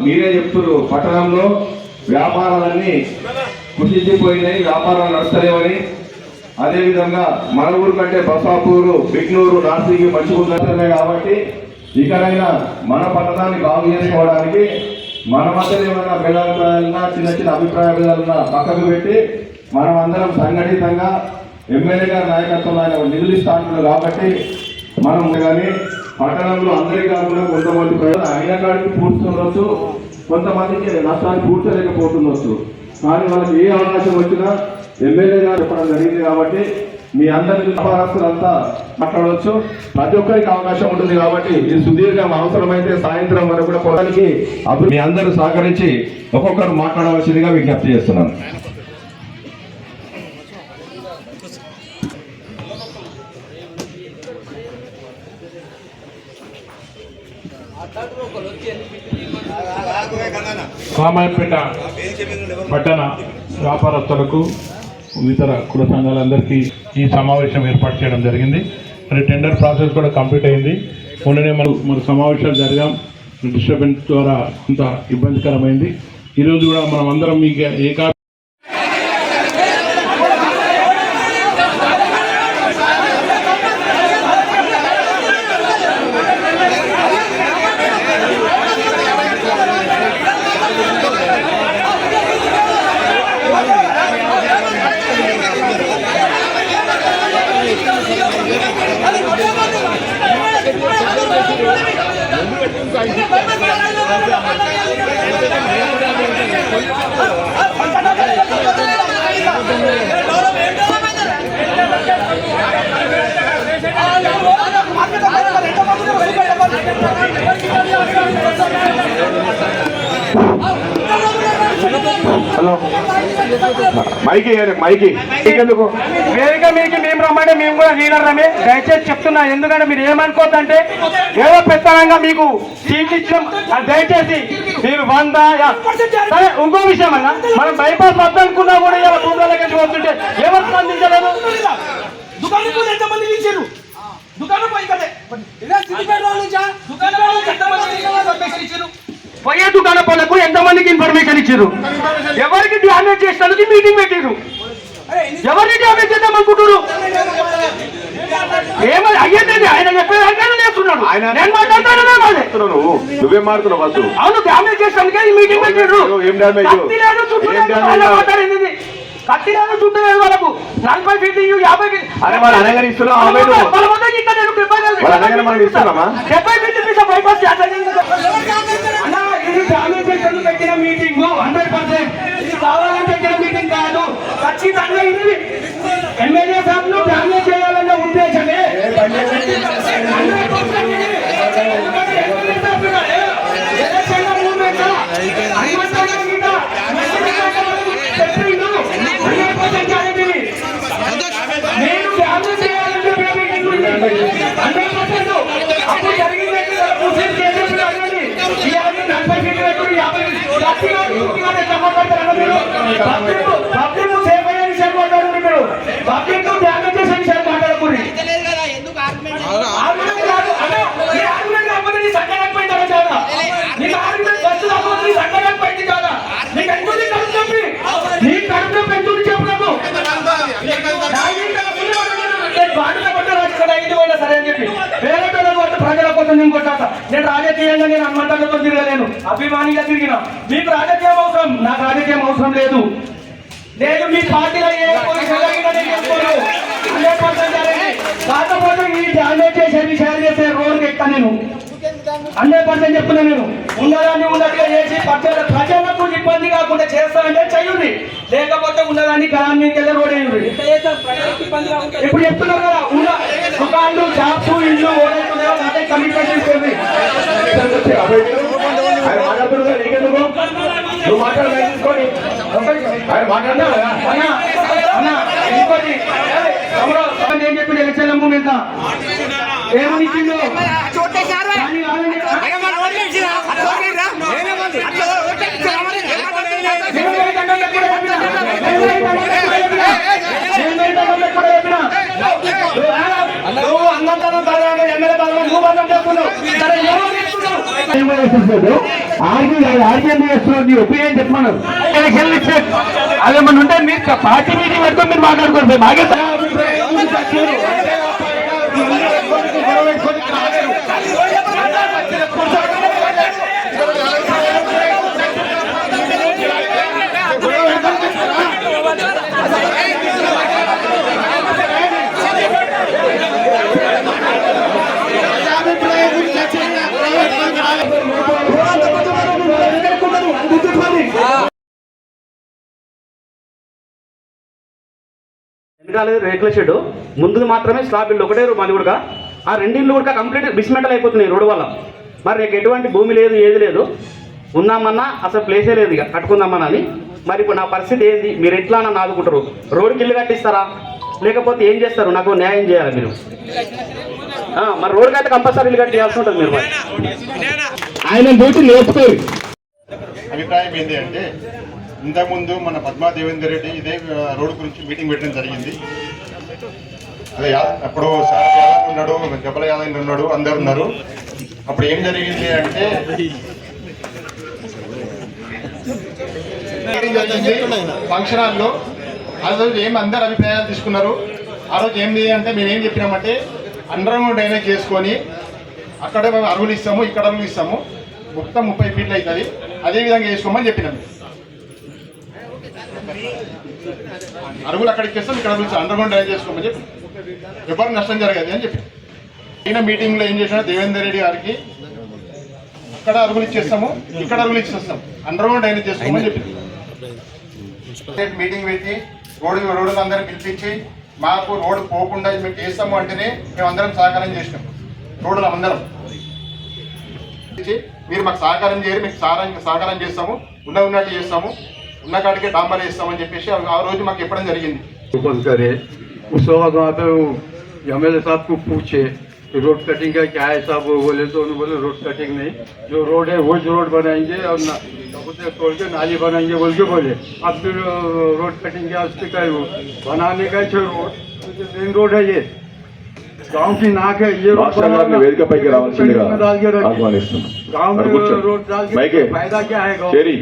మీరే చెప్తున్నారు. పట్టణంలో వ్యాపారాలన్నీ కుషించిపోయినాయి వ్యాపారాలు నడుస్తలేవని. అదేవిధంగా మన ఊరు కంటే బసాపూరు బిగ్నూరు నాసికి మంచిగుందంటున్నాయి కాబట్టి ఇకనైనా మన పట్టణాన్ని బాగు చేసుకోవడానికి మన మధ్య ఏమైనా భేదాభిప్రాయాలన్నా చిన్న చిన్న అభిప్రాయ భేదాలున్నా పక్కకు పెట్టి మనం అందరం సంఘటితంగా ఎమ్మెల్యే గారి నాయకత్వంలో ఆయన నిధులు ఇస్తా కాబట్టి మనం కానీ పట్టణంలో అందరికీ కాకుండా కొంతమంది ప్రజలు అయిన కాడికి పూడ్చుతుండొచ్చు కొంతమందికి నష్టాన్ని పూడ్చలేకపోతుండొచ్చు కానీ వాళ్ళకి ఏ అవకాశం వచ్చినా ఎమ్మెల్యే గారు చెప్పడం జరిగింది కాబట్టి మీ అందరి వ్యాపారస్తులంతా మాట్లాడవచ్చు ప్రతి ఒక్కరికి అవకాశం ఉంటుంది కాబట్టి ఇది సుదీర్ఘం అవసరమైతే సాయంత్రం వరకు కూడా పొలానికి మీ అందరూ సహకరించి ఒక్కొక్కరు మాట్లాడవలసిందిగా విజ్ఞప్తి చేస్తున్నాను. రామాయపేట పట్టణ వ్యాపారస్తులకు ఇతర కుల సంఘాలందరికీ ఈ సమావేశం ఏర్పాటు చేయడం జరిగింది. మరి టెండర్ ప్రాసెస్ కూడా కంప్లీట్ అయింది. మొన్ననే మనం మన సమావేశాలు జరిగాం. డిస్టర్బెన్స్ ద్వారా కొంత ఇబ్బందికరమైంది. ఈరోజు కూడా మనం అందరం మీకు ఏకా మైకి మైకి ఎందుకు వేదిక మీకు మేము రమ్మంటే మేము కూడా వీలరమే దయచేసి చెప్తున్నా ఎందుకంటే మీరు ఏమనుకోవద్దంటే ఏదో పెత్తనంగా మీకు సీట్ ఇచ్చాం అది దయచేసి మీరు వంద సరే ఇంకో విషయం అన్న మనం బైపాస్ వద్ద అనుకున్నా కూడా ఇలా భూములకి వస్తుంటే ఎవరు స్పందించలేదు? దుకాణం కూడా ఎంతమంది ఇచ్చారు దుకాణం పోయి కదే. దుకాణం ఎంతమంది పోయే దుకాణ పనులకు ఎంతమందికి ఇన్ఫర్మేషన్ ఇచ్చారు ఎవరికి డ్యామేజ్ చేసినందుకు మీటింగ్ పెట్టారు ఎవరిని డ్యామేజ్ చేద్దాం అయ్యేది ఆయన ఆయన చేస్తున్నాడు ఆయన- నేను మాట్లాడతాననే మాదే నువ్వు మారుతున్నావు ఫస్ట్ అవును డ్యామేజ్ చేస్తానికే ఈ మీటింగ్ పెట్టారు ఏం డ్యామేజ్? కత్తి లేదు చుట్టూ ఏం లేదు డ్యామేజ్? వాళ్ళ మాట్లాడింది ఇది. కత్తి లేదు చుట్టూ లేదు వాళ్ళకు నలభై ఫీట్లు ఇవ్వు, యాభై ఫీట్లు అరే వాళ్ళ ఇస్తున్నావు. వాళ్ళ ఇంకా నేను డెబ్బై మనం ఇస్తున్నామా? డెబ్బై ఫీట్లు ఇప్పిస్తా, బైపాస్ చేస్తాను. అన్నా, ఇది డ్యామేజ్ చేసేందుకు పెట్టిన మీటింగ్ హండ్రెడ్ పర్సెంట్ ఇది కావాలని పెట్టిన మీటింగ్ కాదు ఖచ్చితంగా ఇది ఎమ్మెల్యే సాబ్ను డ్యామేజ్ చేయాలన్న ఉద్దేశమే హండ్రెడ్ పర్సెంట్ ఇది. ఎందుకంటే ఎమ్మెల్యే సాబ్ ఉన్నాడే, ఎలక్షన్ల మూమెంట్ హనుమంతరావు మీద మసీదు కట్టమని చెప్పిండు. Hundred percent guarantee. నేను డ్యామేజ్ చేయాలని చెప్పిన మీటింగ్ ఉంది. Hundred percent. అప్పుడు జరిగింది ఏంటి? ముస్లిం కేసులు అడిగింది. ఈ యాభై నలభై ఫీట్లు పెట్టుకుని యాభై ఫీట్లు. గట్టిగా గట్టిగా ఎట్లా మాట్లాడతారు మీరు? పబ్లిక్ పబ్లిక్ సేఫ్ అయ్యే విషయం మాట్లాడండి మీరు పబ్లిక్ డ్యామేజ్ చేసే విషయాలు మాట్లాడకూడదు ఆర్గ్యుమెంట్ కాదు. అదే, ఈ ఆర్గ్యుమెంట్ కాకపోతే నీ సంఘటన పోయింది కదా చాలా. నీకు ఆర్గ్యుమెంట్ ఫస్ట్ కాకపోతే నీ సంఘటన పోయింది కదా. నీకు ఎందుకు నీ కడుపు నొప్పి? నీ కడుపు నొప్పి ఎందుకు చెప్పు నాకు? నాకు ఇంకా ముందు పడ్డాను. నేను బాధగా పడ్డా రాజకీయ ఐదు పోయినా సరే అని చెప్పి. వేరే పిల్లలు పట్టు ప్రజల కోసం నేను కొట్టాక. నేను రాజకీయంగా నేను హనుమంతులతో తిరగలేను అభిమానిగా తిరిగిన మీకు రాజకీయం అవసరం నాకు రాజకీయం అవసరం లేదు లేదు మీ పార్టీలో ఏ పొజిషన్ జరిగినా నేను చెప్పుకోను. 100% జరిగింది. కాకపోతే ఈ డ్యామేజ్ చేసే విషయాలు చేసే రోడ్కి ఎక్కుతా నేను హండ్రెడ్ పర్సెంట్ చెప్తున్నా నేను ఉన్నదాన్ని ఉన్నట్టుగా చేసి ప్రజల ప్రజలకు ఇబ్బంది కాకుండా చేస్తానంటే చెయ్యండి లేకపోతే ఉన్నదాన్ని గలాన్ని మీకు వెళ్ళి రోడ్ వేయండి ఇప్పుడు చెప్తున్నారు కదా ఉన్న దుకాణాలు షాప్స్ ఇల్లు అదే కమిట్మెంట్ నువ్వు ఆయన మాట్లాడినా ఇంకోటి. ఏం ఎలక్షన్ల మూమెంట్ ఏమని ఇచ్చిండు కానీ వాళ్ళని- నేను ఒపీనియన్ చెప్పమన్నారు ఉంటే మీరు పార్టీ మీటింగ్ పెట్టుకొని మీరు మాట్లాడుకోండి. మాకే వెనకాల రేకుల షెడ్ ముందుది మాత్రమే స్లాబ్ ఇల్లు ఒకటే రూమ్ అది కూడా. ఆ రెండిళ్ళు కూడా కంప్లీట్ డిస్మెంటల్ అయిపోతున్నాయి రోడ్డు వల్ల. మరి నీకు ఎటువంటి భూమి లేదు ఏది లేదు. ఉందామన్నా అసలు ప్లేసే లేదు ఇక. కట్టుకుందామన్నా అని. మరి ఇప్పుడు నా పరిస్థితి ఏంది? మీరు ఎట్లా నన్ను ఆదుకుంటారు? రోడ్డుకి ఇల్లు కట్టిస్తారా? లేకపోతే ఏం చేస్తారు? నాకు న్యాయం చేయాలి మీరు. ఆ, మరి రోడ్డుకి అయితే కంపల్సరీ ఇల్లు కట్టియాల్సి ఉంటుంది మీరు మరి. ఆయన డ్యూటీ నేర్చుకోరు. అభిప్రాయం ఏంటి అంటే ఇంతకుముందు మన పద్మా దేవేందర్ రెడ్డి ఇదే రోడ్డు గురించి మీటింగ్ పెట్టడం జరిగింది. అదే అప్పుడు సార్ యాదవ్ ఉన్నాడు జబల యాదవ్ ఉన్నాడు అందరు ఉన్నారు. అప్పుడు ఏం జరిగింది అంటే ఫంక్షన్ హాల్లో. ఆ రోజు ఏం అందరు అభిప్రాయాలు తీసుకున్నారు? ఆ రోజు ఏంది అంటే మేము ఏం చెప్పినామంటే అండర్గ్రౌండ్ డ్రైనేజ్ చేసుకొని అక్కడ మేము అరుగులు ఇస్తాము ఇక్కడ అరుగులు ఇస్తాము. మొత్తం ముప్పై ఫీట్లు అవుతుంది. అదేవిధంగా చేసుకోమని చెప్పినాము అరుగులు అక్కడికి ఇస్తాం ఇక్కడ అరుగులు అండర్ గ్రౌండ్ డ్రైనేజ్ చేసుకోమని చెప్పి. ఎవరు నష్టం జరగదు అని చెప్పి. ఈయన మీటింగ్లో ఏం చేసినా దేవేందర్ రెడ్డి గారికి అక్కడ అరుగులు ఇచ్చేస్తాము ఇక్కడ అరుగులు ఇచ్చేస్తాం అండర్ గ్రౌండ్ డ్రైనేజ్ చేసుకోమని చెప్పి. మీటింగ్ పెట్టి రోడ్డు రోడ్డు అందరిని పిలిపించి మాకు రోడ్డు పోకుండా మేము చేస్తాము అంటేనే మేము అందరం సహకారం చేసినాం. రోడ్లు అందరం. మీరు మాకు సహకారం చేయరు మీకు సహకారం సహకారం చేస్తాము ఉన్న ఉన్నట్టు చేస్తాము. ఉన్న కాడికే డాంబర్ వేస్తామని చెప్పేసి ఆ- ఆ రోజు మాకు చెప్పడం జరిగింది बंद करे उस वक्त वहाँ पे वो एम एल साहब को पूछे कि रोड कटिंग का क्या है साहब वो बोले तो उन्होंने बोले रोड कटिंग नहीं जो रोड है वो जो रोड बनाएंगे और ना कबूतर तोड़ के नाली बनाएंगे बोल के बोले अब फिर अ, रोड कटिंग क्या उसके का है वो बनाने का जो रोड मेन रोड है ये गांव की नाक है ये रोड మాస్టర్ గారిని बनाना। వేదికపైకి రావాల్సిందిగా में डाल के रखिए। ఆహ్వానిస్తున్నాం गांव మరి में కూర్చోండి. रोड डाल के మైకే फायदा क्या है गाँव చేరి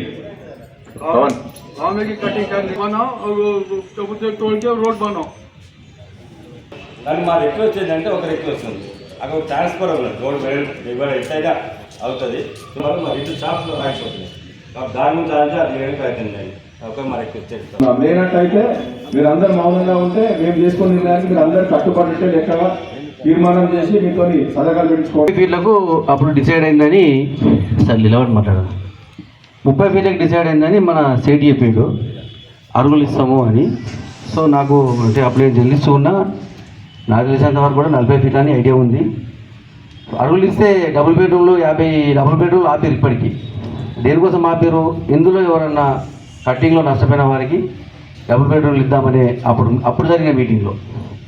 और गाँव में की कटिंग करनी बनाओ और वो वो कबूतर तोड़ के रोड बनाओ కానీ మా రిక్వెస్ట్ ఏంటంటే ఒక రిక్వెస్ట్ ఉంది అక్కడ ట్రాన్స్ఫర్ అవ్వలేదు రోడ్ ఇవాళ ఎట్లయినా అవుతుంది ఇవాళ మా రెండు షాప్లో రాకపోతుంది కాబట్టి దాని నుంచి అంటే అది ఏమి అవుతుంది ఒక మా రిక్వెస్ట్ చేస్తాం లేనట్టయితే మీరు అందరు మౌనంగా ఉంటే మేము చేసుకునే నిర్ణయానికి మీరు అందరు కట్టుబడితే లెక్కగా తీర్మానం చేసి మీతో సదకాలు పెట్టుకోండి ఫీట్లకు అప్పుడు డిసైడ్ అయిందని సార్ నిలబడి మాట్లాడారు ముప్పై పేజీకి డిసైడ్ అయిందని మన సేటి చెప్పారు అరుగులు ఇస్తాము అని. సో నాకు అంటే అప్పుడు నేను చెల్లిస్తూ ఉన్నా నాకు తెలిసినంత వరకు కూడా నలభై ఫీట్ అని ఐడియా ఉంది. అరుగులు ఇస్తే డబుల్ బెడ్రూమ్లు యాభై డబుల్ బెడ్రూమ్లు ఆపారు ఇప్పటికీ. దేనికోసం ఆపారు ఇందులో ఎవరన్నా కట్టింగ్లో నష్టపోయిన వారికి డబుల్ బెడ్రూమ్లు ఇద్దామనే అప్పుడు అప్పుడు జరిగిన మీటింగ్లో.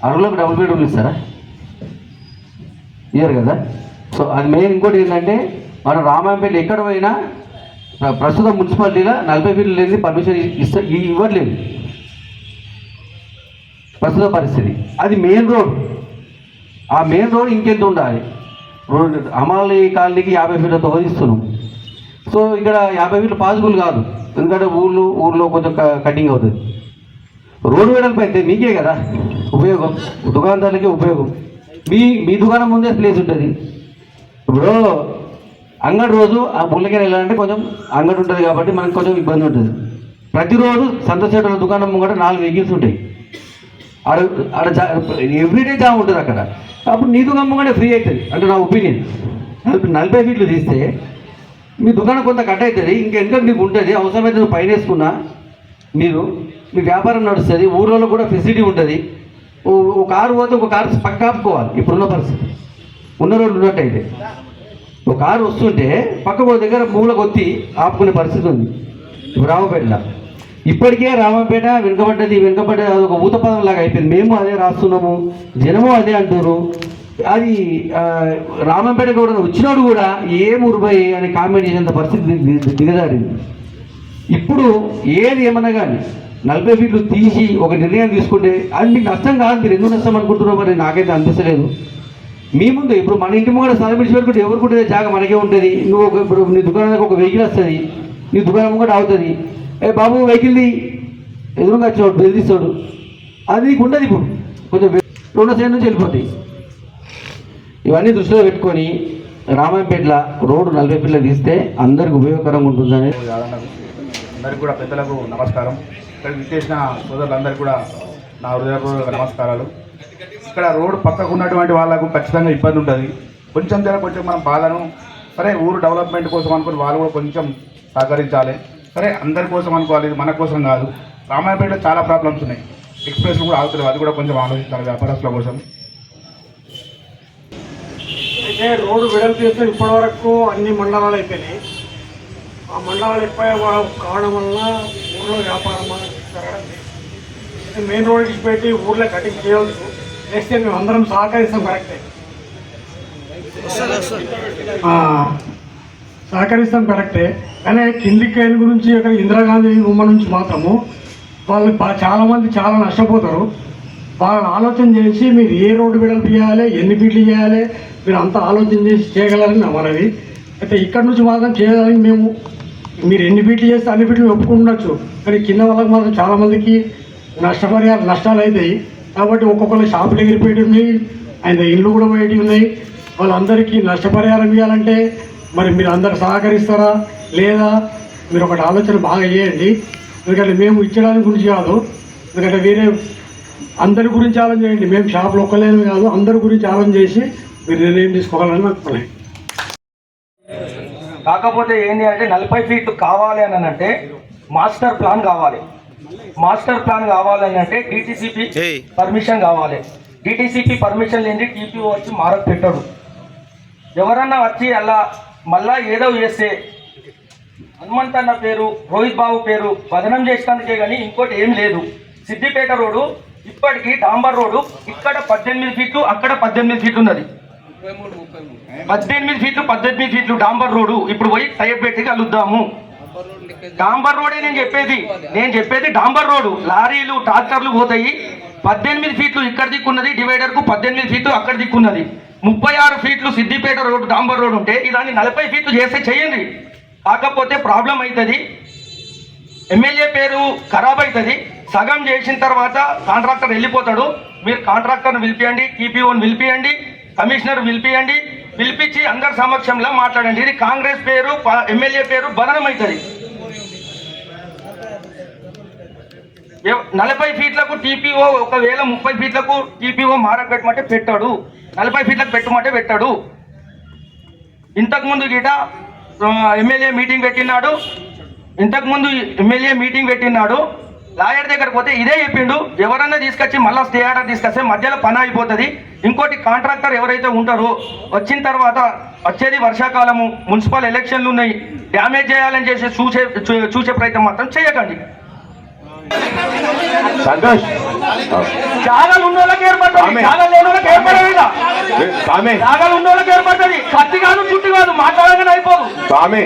అరుగులకు డబుల్ బెడ్రూమ్లు ఇస్తారా? ఇయ్యారు కదా. సో అది మెయిన్ ఇంకోటి ఏంటంటే మన రామాయంపేట ఎక్కడ పోయినా ప్రస్తుతం మున్సిపాలిటీలో నలభై ఫీట్లు లేని పర్మిషన్ ఇస్తా ఇవ్వట్లేదు. ప్రస్తుత పరిస్థితి. అది మెయిన్ రోడ్ ఆ మెయిన్ రోడ్ ఇంకెంత ఉండాలి? రోడ్ అమాలి కాలనీకి యాభై ఫీట్లతో వదిస్తున్నాం సో ఇక్కడ యాభై ఫీట్లు పాసిబుల్ కాదు. ఎందుకంటే ఊళ్ళో ఊళ్ళో కొంచెం క- కటింగ్ అవుతుంది. రోడ్డు వెడల్పు అయితే మీకే కదా. ఉపయోగం. దుకాణదారులకే ఉపయోగం. మీ మీ దుకాణం ముందే ప్లేస్ ఉంటుంది. ఇప్పుడు అంగడి రోజు ఆ ముళ్ళకి వెళ్ళాలంటే కొంచెం అంగడి ఉంటుంది కాబట్టి మనకు కొంచెం ఇబ్బంది ఉంటుంది. ప్రతిరోజు సంతసేటుల దుకాణం ముంగట నాలుగు వెహికల్స్ ఉంటాయి. ఆడ ఆడ ఎవ్రీడే జామ్ ఉంటుంది అక్కడ. అప్పుడు నీ దుకాణం ముంగట ఫ్రీ అవుతుంది అంటే నా ఒపీనియన్. నలభై నలభై ఫీట్లు తీస్తే మీ దుకాణం కొంత కట్ అవుతుంది ఇంకెందుకంటే మీకు ఉంటుంది అవసరమైతే నువ్వు పైన వేసుకున్నా. మీరు మీ వ్యాపారం నడుస్తుంది ఊర్లలో కూడా ఫెసిలిటీ ఉంటుంది. ఓ కారు పోతే ఒక కారు పక్క ఆపుకోవాలి ఇప్పుడున్న పరిస్థితి. ఉన్న రోడ్లు ఉన్నట్టయితే. ఒక కారు వస్తుంటే పక్క దగ్గర మూలకు వచ్చి ఆపుకునే పరిస్థితి ఉంది. ఇప్పుడు ఇప్పటికే రామపేట వెనుకబడ్డది వెనుకబడ్డది అది ఒక ఊతపదం లాగా అయిపోయింది. మేము అదే రాస్తున్నాము జనము అదే అంటున్నారు అది రామపేట రామంపేట కూడా వచ్చినాడు కూడా ఏం ఉరుబాయి అని కామెంట్ చేసేంత పరిస్థితి దిగదారింది దిగజారింది. ఇప్పుడు ఏది ఏమన్నా కానీ నలభై ఫీట్లు తీసి ఒక నిర్ణయం తీసుకుంటే అది మీకు నష్టం కాదు మీరు ఎందుకు నష్టం అనుకుంటున్నారో మరి నాకైతే అనిపిస్తలేదు. మీ ముందు ఇప్పుడు మన ఇంటి ముందు స్థలం విడిచి పెట్టుకుంటే ఎవరికి ఉంటుంది జాగా మనకే ఉంటుంది. నువ్వు ఒక ఇప్పుడు నీ దుకాణానికి ఒక వెహికల్ వస్తుంది. నీ దుకాణం ముంగట అవుతుంది ఏ బాబు వెహికల్ది ఎదురుగా వచ్చాడు బెదిరిస్తాడు. అది నీకు ఉండదు ఇప్పుడు. కొంచెం వె- రెండో సైడ్ నుంచి వెళ్ళిపోతాయి. ఇవన్నీ దృష్టిలో పెట్టుకొని రామాయపేట్ల రోడ్డు నలభై పిల్లలు తీస్తే అందరికి ఉపయోగకరంగా ఉంటుందని అందరికి కూడా పెద్దలకు నమస్కారం. ఇక్కడ విచ్చేసిన సోదరులందరికీ కూడా నా హృదయపూర్వక నమస్కారాలు. ఇక్కడ రోడ్డు పక్కకు ఉన్నటువంటి వాళ్ళకు ఖచ్చితంగా ఇబ్బంది ఉంటుంది. కొంచెం జర కొంచెం మనం బాధను సరే ఊరు డెవలప్మెంట్ కోసం అనుకుని వాళ్ళు కూడా కొంచెం సహకరించాలి. సరే అందరి కోసం అనుకోవాలి మన కోసం కాదు. రామాయపేటలో చాలా ప్రాబ్లమ్స్ ఉన్నాయి. ఎక్స్ప్రెస్ కూడా ఆగుతుంది అది కూడా కొంచెం ఆలోచించాలి వ్యాపారస్తుల కోసం. అయితే రోడ్డు వెడల్పు చేస్తే ఇప్పటి వరకు అన్ని మండలాలు అయిపోయినాయి. ఆ మండలాలు ఎక్కువ కావడం వల్ల ఊళ్ళో వ్యాపారం జరగడం మెయిన్ రోడ్కి పెట్టి ఊళ్ళో కటింగ్ చేయవచ్చు వేస్తే మేము అందరం సహకరిస్తాం కరెక్టే సహకరిస్తాం కరెక్టే కానీ కిందికి గురించి ఇక్కడ ఇందిరాగాంధీ ఉమ్మ నుంచి మాత్రము వాళ్ళు చాలామంది చాలా నష్టపోతారు. వాళ్ళని ఆలోచన చేసి మీరు ఏ రోడ్డు బిడలు చేయాలి ఎన్ని ఫీట్లు చేయాలి మీరు అంతా ఆలోచన చేసి చేయగలరని నా మనవి. అయితే ఇక్కడ నుంచి మాత్రం చేయడానికి మేము మీరు ఎన్ని ఫీట్లు చేస్తే అన్ని ఫీట్లు ఒప్పుకుండొచ్చు కానీ కింద వాళ్ళకి మాత్రం చాలామందికి నష్టపరిహారం నష్టాలు అవుతాయి కాబట్టి ఒక్కొక్కరు షాపులు ఎగిరిపోయి ఉన్నాయి. ఆయన ఇల్లు కూడా పోయేటి ఉన్నాయి. వాళ్ళందరికీ నష్టపరిహారం ఇవ్వాలంటే మరి మీరు అందరు సహకరిస్తారా? లేదా మీరు ఒకటి ఆలోచన బాగా చేయండి. ఎందుకంటే మేము ఇచ్చడానికి గురించి కాదు. ఎందుకంటే వేరే అందరి గురించి ఆలోచన చేయండి. మేము షాపులు ఒక్కలేని కాదు. అందరి గురించి ఆలోచన చేసి మీరు నిర్ణయం తీసుకోవాలని నాకు కాకపోతే ఏంటి అంటే నలభై ఫీట్లు కావాలి అని అంటే మాస్టర్ ప్లాన్ కావాలి. మాస్టర్ ప్లాన్ కావాలని అంటే D T C P permission కావాలి. D T C P permission లేని టీపీఓ వచ్చి మారకు పెట్టడు. ఎవరన్నా వచ్చి అలా మళ్ళా ఏదో చేస్తే హనుమంత్ అన్న పేరు రోహిత్ బాబు పేరు బదనం చేసినందుకే కానీ ఇంకోటి ఏం లేదు. సిద్దిపేట రోడ్డు ఇప్పటికీ డాంబర్ రోడ్డు ఇక్కడ పద్దెనిమిది ఫీట్లు అక్కడ పద్దెనిమిది ఫీట్లు ఉన్నది. పద్దెనిమిది ఫీట్లు పద్దెనిమిది ఫీట్లు డాంబర్ రోడ్డు. ఇప్పుడు పోయి టైర్ పెట్టి కలుద్దాము. డాంబర్ రోడే నేను చెప్పేది. నేను చెప్పేది డాంబర్ రోడ్డు లారీలు ట్రాక్టర్లు పోతాయి. పద్దెనిమిది ఫీట్లు ఇక్కడ దిక్కున్నది. డివైడర్కు పద్దెనిమిది ఫీట్లు అక్కడ దిక్కున్నది. ముప్పై ఆరు ఫీట్లు సిద్దిపేట రోడ్డు డాంబర్ రోడ్ ఉంటే ఇదాన్ని నలభై ఫీట్లు చేస్తే చేయండి. కాకపోతే ప్రాబ్లం అవుతుంది ఎమ్మెల్యే పేరు ఖరాబ్ అవుతుంది సగం చేసిన తర్వాత కాంట్రాక్టర్ వెళ్ళిపోతాడు. మీరు కాంట్రాక్టర్ని పిలిపియండి టీపీఓని పిలిపియండి కమిషనర్ పిలిపియండి పిలిపించి అందరి సమక్షంలో మాట్లాడండి. ఇది కాంగ్రెస్ పేరు ఎమ్మెల్యే పేరు బదనం అవుతుంది నలభై ఫీట్లకు టీపీఓ ఒకవేళ ముప్పై ఫీట్లకు టీపీఓ మారక పెట్టమంటే పెట్టాడు. నలభై ఫీట్లకు పెట్టమంటే పెట్టాడు. ఇంతకుముందు గిట ఎమ్మెల్యే మీటింగ్ పెట్టినాడు. ఇంతకుముందు ఎమ్మెల్యే మీటింగ్ పెట్టినాడు. లాయర్ దగ్గరకు పోతే ఇదే చెప్పిండు. ఎవరన్నా తీసుకొచ్చి మళ్ళీ స్టే ఆర్డర్ తీసుకొస్తే మధ్యలో పని అయిపోతుంది. ఇంకోటి కాంట్రాక్టర్ ఎవరైతే ఉంటారో వచ్చిన తర్వాత వచ్చేది వర్షాకాలము మున్సిపల్ ఎలక్షన్లు ఉన్నాయి. డ్యామేజ్ చేయాలని చేసి చూసే చూ- చూసే ప్రయత్నం మాత్రం చేయకండి. సంతోష్. జాగాలు ఉన్న వాళ్ళకి ఏర్పడుతుంది జాగాలు లేని వాళ్ళకి ఏర్పడదు జాగాలు ఉన్న వాళ్ళకి ఏర్పడుతుంది కత్తి కాదు చుట్టు కాదు మాట్లాడగానే అయిపోదు. స్వామి.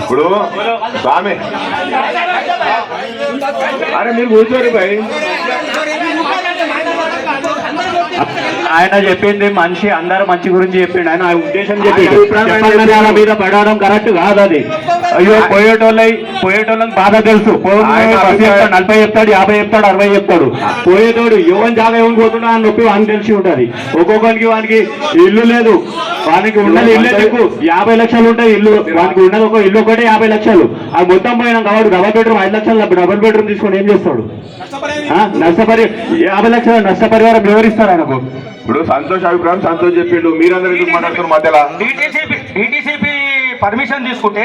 ఇప్పుడు స్వామి. అరే మీరు కూర్చోరు భయ్ ఆయన చెప్పింది మనిషి అందరు మంచి గురించి చెప్పిండు. ఆయన ఉద్దేశం చెప్పి ఆయన అభిప్రాయం ఆయన చెప్పండి చెప్పాడు. వాళ్ళ మీద పడడం కరెక్ట్ కాదు అది. అయ్యో పోయేటోళ్ళ పోయేటోళ్ళకి బాధ తెలుసు. నలభై చెప్తాడు యాభై చెప్తాడు అరవై చెప్తాడు. పోయేటోడు యువన్ జాగా ఏమని పోతున్నా అని నొప్పి వానికి తెలిసి ఉంటది. ఒక్కొక్కరికి వానికి ఇల్లు లేదు. వానికి ఉన్నది ఇల్లే యాభై లక్షలు ఉంటాయి ఇల్లు. వానికి ఉన్నది ఒక ఇల్లు ఒకటే యాభై లక్షలు. ఆ మొత్తం పోయిన కాబట్టి డబల్ బెడ్రూమ్ ఐదు లక్షలు డబల్ బెడ్రూమ్ తీసుకొని ఏం చేస్తాడు? నష్టపరి యాభై లక్షల నష్టపరిహారం వివరిస్తారు ఆయనకు. ఇప్పుడు సంతోష్ అభిప్రాయం సంతోష్ చెప్పిండు. మీరందరూ ఎందుకు మాట్లాడుతున్నారు మధ్యలో. డిటిసిపి పర్మిషన్ తీసుకుంటే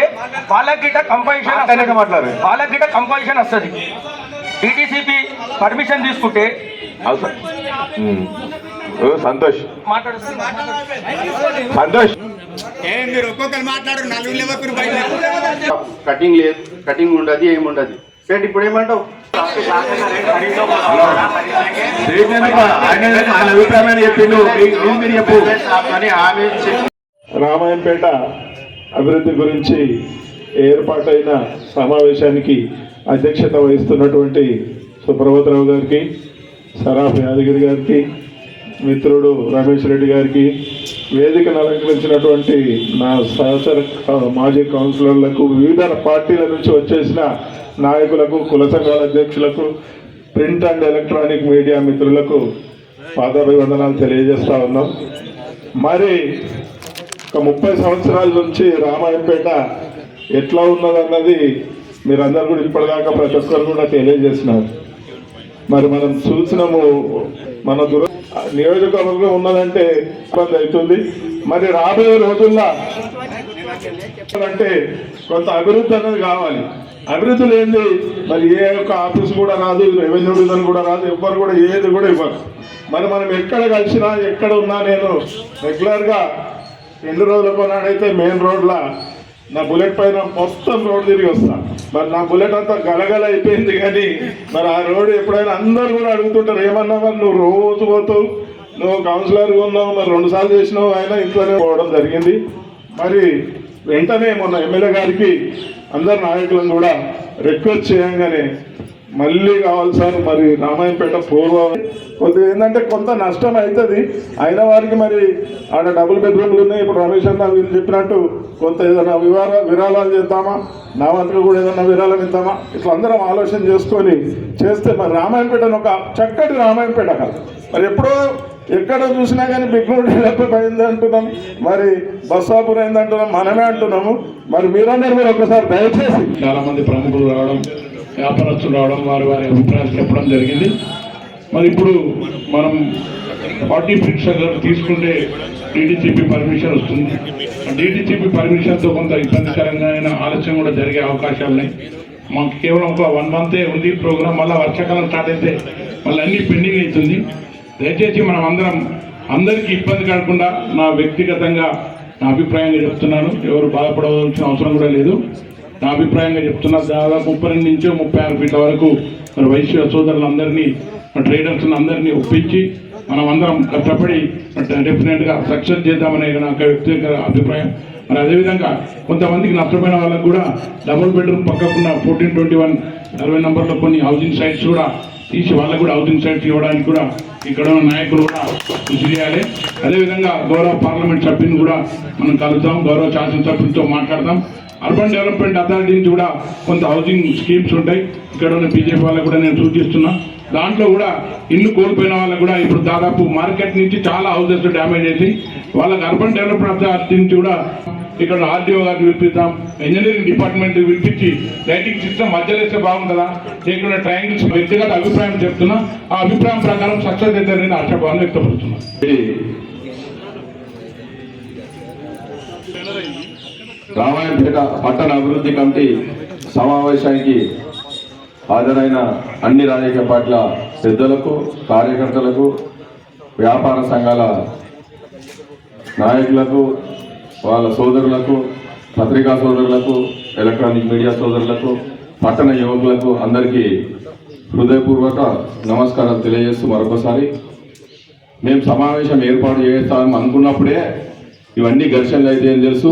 వాళ్ళకి గిట్ట కంపోజిషన్ మాట్లాడక మాట్లాడు. వాళ్ళకి గిట్ట కంపోజిషన్ వస్తుంది డిటిసిపి పర్మిషన్ తీసుకుంటే అవసరం. సంతోష్. సంతోష్. మీరు ఒక్కొక్కరు మాట్లాడు నలుగురు కటింగ్ లేదు కటింగ్ ఉండదు ఏముండదు సరే ఇప్పుడు ఏమంటావు? రామాయంపేట అభివృద్ధి గురించి ఏర్పాటైన సమావేశానికి అధ్యక్షత వహిస్తున్నటువంటి సుప్రభద్రావు గారికి సరాఫ్ యాదగిరి గారికి మిత్రుడు రమేష్ రెడ్డి గారికి వేదికను అలంకరించినటువంటి నా సహచర మాజీ కౌన్సిలర్లకు వివిధ పార్టీల నుంచి వచ్చేసిన నాయకులకు కుల సంఘాల అధ్యక్షులకు ప్రింట్ అండ్ ఎలక్ట్రానిక్ మీడియా మిత్రులకు పాదాభివందనాలు తెలియజేస్తా ఉన్నాం. మరి ఒక ముప్పై సంవత్సరాల నుంచి రామాయంపేట ఎట్లా ఉన్నదన్నది మీరందరూ కూడా ఇప్పటిదాకా ప్రతి ఒక్కరు కూడా తెలియజేసినారు. మరి మనం చూసినాము మన దుర నియోజకవర్గం ఉన్నదంటే ఇబ్బంది అవుతుంది. మరి రాబోయే రోజుల్లో అంటే కొంత అభివృద్ధి అనేది కావాలి. అభివృద్ధి లేనిది మరి ఏ ఒక్క ఆఫీస్ కూడా రాదు రెవెన్యూ డివిజన్ కూడా రాదు ఎవ్వరు కూడా ఏది కూడా ఇవ్వరు. మరి మనం ఎక్కడ కలిసినా ఎక్కడ ఉన్నా నేను రెగ్యులర్గా రెండు రోజులకు నాడైతే మెయిన్ రోడ్ల నా బుల్లెట్ పైన మొత్తం రోడ్ తిరిగి వస్తా. మరి నా బుల్లెట్ అంతా గలగల అయిపోయింది కానీ మరి ఆ రోడ్ ఎప్పుడైనా అందరు కూడా అడుగుతుంటారు ఏమన్నా మరి నువ్వు రోజు పోతావు? నువ్వు కౌన్సిలర్గా ఉన్నావు మరి రెండు సార్లు చేసినావు ఆయన ఇంట్లోనే పోవడం జరిగింది. మరి వెంటనే మొన్న ఎమ్మెల్యే గారికి అందరు నాయకులను కూడా రిక్వెస్ట్ చేయంగానే మళ్ళీ కావాలి సార్ మరి రామాయంపేట పూర్వ కొద్దిగా ఏంటంటే కొంత నష్టం అవుతుంది. అయిన వారికి మరి ఆడ డబుల్ బెడ్రూమ్లు ఉన్నాయి. ఇప్పుడు రమేష్ అన్న వీళ్ళు చెప్పినట్టు కొంత ఏదైనా వివార విరాళాలు చేద్దామా? నా వంతుకు కూడా ఏదైనా విరాళం ఇద్దామా? ఇట్లా అందరం ఆలోచన చేసుకొని చేస్తే మరి రామాయంపేటను ఒక చక్కటి రామాయంపేట కాదు. మరి ఎప్పుడో ఎక్కడ చూసినా కానీ బిగ్నూరు డెవలప్ అయింది అంటున్నాం. మరి బస్సాపూర్ అయింది అంటున్నాం మనమే అంటున్నాము. మరి మీరందరూ మీరు ఒకసారి దయచేసి చాలా మంది ప్రముఖులు రావడం వ్యాపారస్తులు రావడం వారి వారి అభిప్రాయాలు చెప్పడం జరిగింది. మరి ఇప్పుడు మనం ఫార్టీ ఫీట్స్ తీసుకుంటే డీటీసీపీ పర్మిషన్ వస్తుంది. డీటీసీపీ పర్మిషన్తో కొంత ఇబ్బందికరంగా అయినా ఆలస్యం కూడా జరిగే అవకాశాలు ఉన్నాయి. మాకు కేవలం ఒక వన్ మంతే ఉంది ప్రోగ్రామ్ మళ్ళీ వర్షాకాలం స్టార్ట్ అయితే మళ్ళీ అన్ని పెండింగ్ అవుతుంది. దయచేసి మనం అందరం అందరికీ ఇబ్బంది కాకుండా నా వ్యక్తిగతంగా నా అభిప్రాయంగా చెప్తున్నాను. ఎవరు బాధపడవలసిన అవసరం కూడా లేదు. నా అభిప్రాయంగా చెప్తున్నా దాదాపు ముప్పై రెండు నుంచి ముప్పై ఆరు ఫీట్ల వరకు మరి వైశ్య సోదరులందరినీ ట్రేడర్స్ని అందరినీ ఒప్పించి మనం అందరం కష్టపడి డెఫినెట్గా సక్సెస్ చేద్దామనే నాకు వ్యక్తిగత అభిప్రాయం. మరి అదేవిధంగా కొంతమందికి నష్టపోయిన వాళ్ళకు కూడా డబుల్ బెడ్రూమ్ పక్కకున్న ఫోర్టీన్ ట్వంటీ వన్ అరవై నెంబర్లో కొన్ని హౌసింగ్ సైట్స్ కూడా తీసి వాళ్ళకు కూడా హౌసింగ్ సైట్స్ ఇవ్వడానికి కూడా ఇక్కడ ఉన్న నాయకులు కూడా కృషి చేయాలి. అదేవిధంగా గౌరవ పార్లమెంట్ సభ్యుని కూడా మనం కలుద్దాం. గౌరవ శాసనసభ్యులతో మాట్లాడదాం. అర్బన్ డెవలప్మెంట్ అథారిటీ నుంచి కూడా కొంత హౌసింగ్ స్కీమ్స్ ఉంటాయి. ఇక్కడ ఉన్న బీజేపీ వాళ్ళకు కూడా నేను సూచిస్తున్నా. దాంట్లో కూడా ఇల్లు కోల్పోయిన వాళ్ళకు కూడా ఇప్పుడు దాదాపు మార్కెట్ నుంచి చాలా హౌసెస్ డ్యామేజ్ చేసి వాళ్ళకి అర్బన్ డెవలప్మెంట్ అథారిటీ నుంచి కూడా ఇక్కడ ఆర్డీఓ గారికి పిలిపిద్దాం. ఇంజనీరింగ్ డిపార్ట్మెంట్ పిలిపించి లైటింగ్ సిస్టమ్ మధ్యలో వేస్తే బాగుంటుందా? లేకుండా ట్రయాంగిల్స్ వ్యక్తిగత అభిప్రాయం చెప్తున్నా. ఆ అభిప్రాయం ప్రకారం సక్సెస్ అయితే నేను ఆశాభావాన్ని వ్యక్తపరుస్తున్నాను రామాయణపేట పట్టణ అభివృద్ధి కమిటీ సమావేశానికి హాజరైన అన్ని రాజకీయ పార్టీల పెద్దలకు కార్యకర్తలకు వ్యాపార సంఘాల నాయకులకు వాళ్ళ సోదరులకు పత్రికా సోదరులకు ఎలక్ట్రానిక్ మీడియా సోదరులకు పట్టణ యువకులకు అందరికీ హృదయపూర్వక నమస్కారం తెలియజేస్తూ మరొకసారి. మేము సమావేశం ఏర్పాటు చేస్తామని అనుకున్నప్పుడే ఇవన్నీ ఘర్షణలు అయితే ఏం తెలుసు.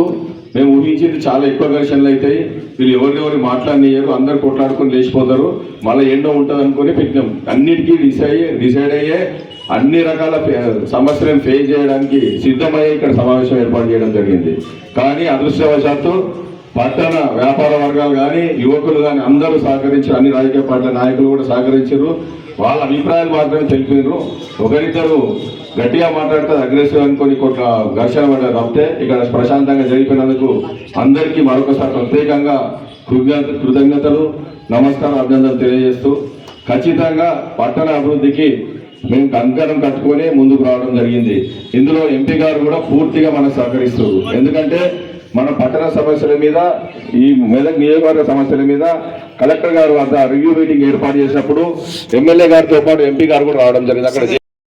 మేము ఊహించింది చాలా ఎక్కువ ఘర్షణలు అవుతాయి. వీళ్ళు ఎవరినెవరు మాట్లాడినయ్యారు. అందరు కొట్లాడుకొని లేచిపోతారు. మళ్ళీ ఏండో ఉంటుంది అనుకుని పెట్టినాం. అన్నిటికీ డిసైడ్ డిసైడ్ అయ్యే అన్ని రకాల సమస్యలను ఫేస్ చేయడానికి సిద్ధమయ్యే ఇక్కడ సమావేశం ఏర్పాటు చేయడం జరిగింది. కానీ అదృష్టవశాత్తు పట్టణ వ్యాపార వర్గాలు కానీ యువకులు కానీ అందరూ సహకరించారు అన్ని రాజకీయ పార్టీల నాయకులు కూడా సహకరించారు వాళ్ళ అభిప్రాయాలు మాత్రమే తెలిపారు ఒకరిద్దరు గట్టిగా మాట్లాడితే అగ్రెసివ్ అనుకుని కొంత ఘర్షణ పడ్డారు తప్పితే ఇక్కడ ప్రశాంతంగా జరిపినందుకు అందరికీ మరొకసారి ప్రత్యేకంగా కృతజ్ఞత కృతజ్ఞతలు నమస్కారం అభినందనలు తెలియజేస్తూ ఖచ్చితంగా పట్టణ అభివృద్ధికి మేము కంకణం కట్టుకొని ముందుకు రావడం జరిగింది. ఇందులో ఎంపీ గారు కూడా పూర్తిగా మనకు సహకరిస్తారు ఎందుకంటే మన పట్టణ సమస్యల మీద ఈ మెదక్ నియోజకవర్గ సమస్యల మీద కలెక్టర్ గారు వద్ద రివ్యూ మీటింగ్ ఏర్పాటు చేసినప్పుడు ఎమ్మెల్యే గారితో పాటు ఎంపీ గారు కూడా రావడం జరిగింది. అక్కడ